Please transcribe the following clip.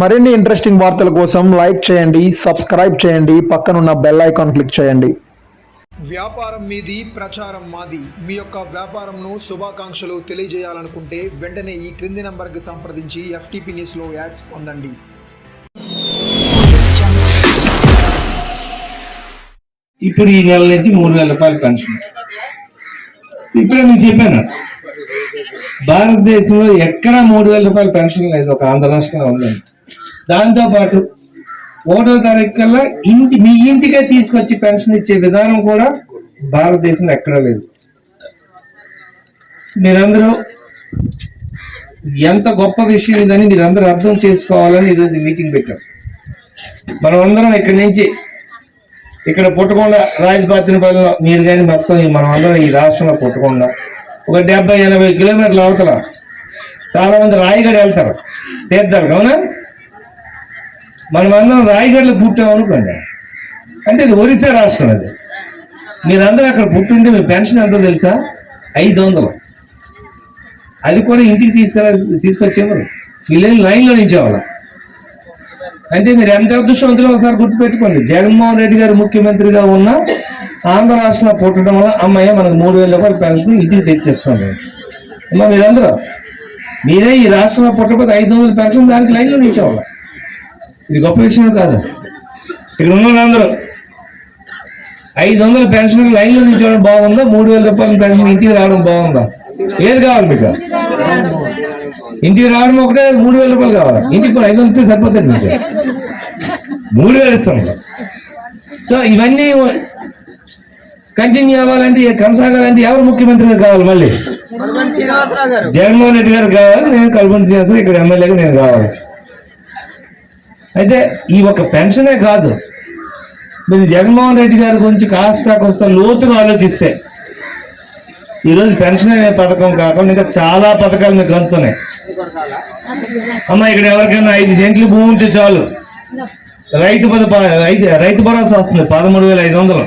మరిన్ని ఇంట్రెస్టింగ్ వార్తల కోసం లైక్ చేయండి సబ్స్క్రైబ్ చేయండి పక్కనున్న బెల్ ఐకాన్ క్లిక్ చేయండి. వ్యాపారం మీది ప్రచారం మాది. మీ యొక్క వ్యాపారంను శుభాకాంక్షలు తెలియజేయాలనుకుంటే వెంటనే ఈ క్రింది నంబర్కి సంప్రదించి ఎఫ్టీపీ న్యూస్లో యాడ్స్ పొందండి. ఇప్పుడు ఈ నెల నుంచి మూడు వేల రూపాయలు పెన్షన్ ఇప్పుడే నేను చెప్పాను. భారతదేశంలో ఎక్కడా మూడు వేల రూపాయల పెన్షన్ లేదు. ఒక ఆంధ్ర రాష్ట్రంలో ఉందండి. దాంతో పాటు ఒకటో తారీఖు కల్లా ఇంటి మీ ఇంటికే తీసుకొచ్చి పెన్షన్ ఇచ్చే విధానం కూడా భారతదేశంలో ఎక్కడా లేదు. మీరందరూ ఎంత గొప్ప విషయం ఇదని మీరందరూ అర్థం చేసుకోవాలని ఈరోజు మీటింగ్ పెట్టాం. మనం అందరం ఇక్కడి నుంచి ఇక్కడ పుట్టకుండా రాజపాత్రిపల్లిలో మీరు కానీ మొత్తం మనం అందరం ఈ రాష్ట్రంలో పుట్టకుండా ఒక డెబ్బై ఎనభై కిలోమీటర్లు అవతల చాలా మంది వెళ్తారు. తీర్థాలు అవునా? మనం అందరం రాయగడలో పుట్టాం అనుకోండి. అంటే ఇది ఒరిస్సా రాష్ట్రం అది. మీరందరూ అక్కడ పుట్టింటే మీ పెన్షన్ ఎంతో తెలుసా? ఐదు వందలు. అది కూడా ఇంటికి తీసుకెళ్ళ తీసుకొచ్చేవారు. వీళ్ళని లైన్లో నించేవాళ్ళం అంటే మీరు ఎంత అదృష్టవంతులు ఒకసారి గుర్తుపెట్టుకోండి. జగన్మోహన్ రెడ్డి గారు ముఖ్యమంత్రిగా ఉన్న ఆంధ్ర రాష్ట్రంలో పుట్టడం వల్ల అమ్మాయి మనకు మూడు వేల రూపాయలు పెన్షన్ ఇంటికి తెచ్చేస్తాం అమ్మ మీరందరూ. మీరే ఈ రాష్ట్రంలో పుట్టకపోతే ఐదు వందల పెన్షన్ దానికి లైన్లో నిల్చోవాలి? ఇది గొప్ప విషయం కాదు. ఇక్కడ ఉన్న వాళ్ళందరూ ఐదు వందల పెన్షన్ లైన్లో నిల్చోవడం బాగుందా? మూడు వేల రూపాయల పెన్షన్ ఇంటికి రావడం బాగుందా? ఏది కావాలి మీకు? ఇంటికి రావడం ఒకటే మూడు వేల రూపాయలు కావాలి? ఇంటికి కూడా ఐదు వందలు సరిపోతుంది మీకు. మూడు వేలు ఇస్తాం సో ఇవన్నీ కంటిన్యూ అవ్వాలంటే కొనసాగాలంటే ఎవరు ముఖ్యమంత్రిగా కావాలి మళ్ళీ? జగన్మోహన్ రెడ్డి గారు కావాలి నేను కల్పన శ్రీనివాసరావు ఇక్కడ ఎమ్మెల్యేగా నేను కావాలి అయితే ఈ ఒక పెన్షనే కాదు. మీరు జగన్మోహన్ రెడ్డి గారి గురించి కాస్త కొంత లోతుగా ఆలోచిస్తే ఈరోజు పెన్షన్ అనే పథకం కాకుండా ఇంకా చాలా పథకాలు మీకు అందుతున్నాయి. అమ్మ ఇక్కడ ఎవరికైనా ఐదు సెంట్లు భూమి ఉంటే చాలు. రైతు పద రైతు రైతు భరోసా వస్తుంది పదమూడు వేల ఐదు వందలు.